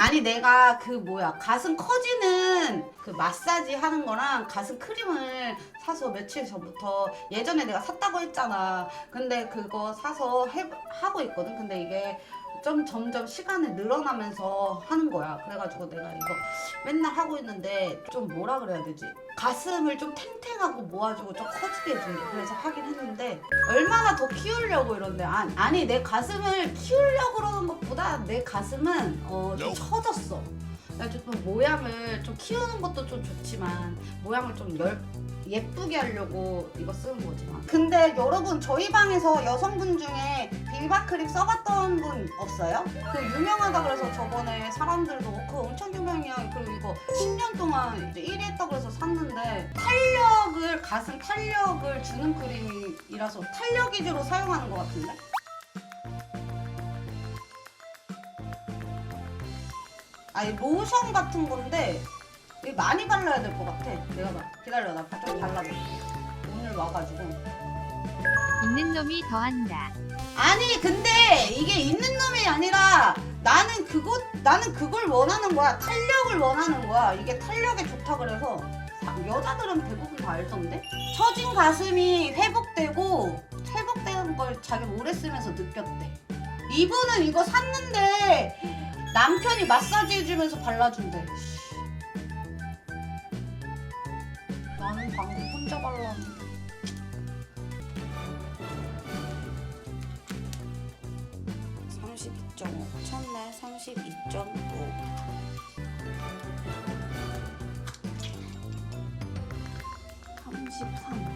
아니 내가 그 뭐야 가슴 커지는 그 마사지 하는 거랑 가슴 크림을 사서 며칠 전부터 예전에 내가 샀다고 했잖아. 근데 그거 사서 해, 하고 있거든. 근데 이게 좀 점점 시간이 늘어나면서 하는 거야. 그래가지고 내가 이거 맨날 하고 있는데 좀 뭐라 그래야 되지? 가슴을 좀 탱탱하고 모아주고 좀 커지게 해준대. 그래서 하긴 했는데 얼마나 더 키우려고 이런데 아니, 아니 내 가슴을 키우려고 그러는 것보다 내 가슴은 어, 좀 처졌어. 그래가지고 좀 모양을 좀 키우는 것도 좀 좋지만 모양을 좀 넓, 예쁘게 하려고 이거 쓰는 거지만 근데 여러분 저희 방에서 여성분 중에 비바크림 써봤던 분 없어요? 그 유명하다 그래서 저번에 사람들도 그 엄청 유명해요 그리고 이거 10년 동안 이제 1위 했다고 해서 샀는데 탄력을 가슴 탄력을 주는 크림이라서 탄력 위주로 사용하는 것 같은데? 아니 로션 같은 건데 이게 많이 발라야 될 것 같아. 내가 봐. 기다려 나좀 발라볼게. 오늘 와가지고. 있는 놈이 더한다. 아니 근데 이게 있는 놈이 아니라 나는 그거 나는 그걸 원하는 거야. 탄력을 원하는 거야. 이게 탄력에 좋다 그래서 사- 여자들은 대부분 다 알던데. 처진 가슴이 회복되고 회복되는 걸 자기 오래 쓰면서 느꼈대. 이분은 이거 샀는데 남편이 마사지 해주면서 발라준대. 나는 방금 혼자 발랐는데. 32.5 첫날 32.5 33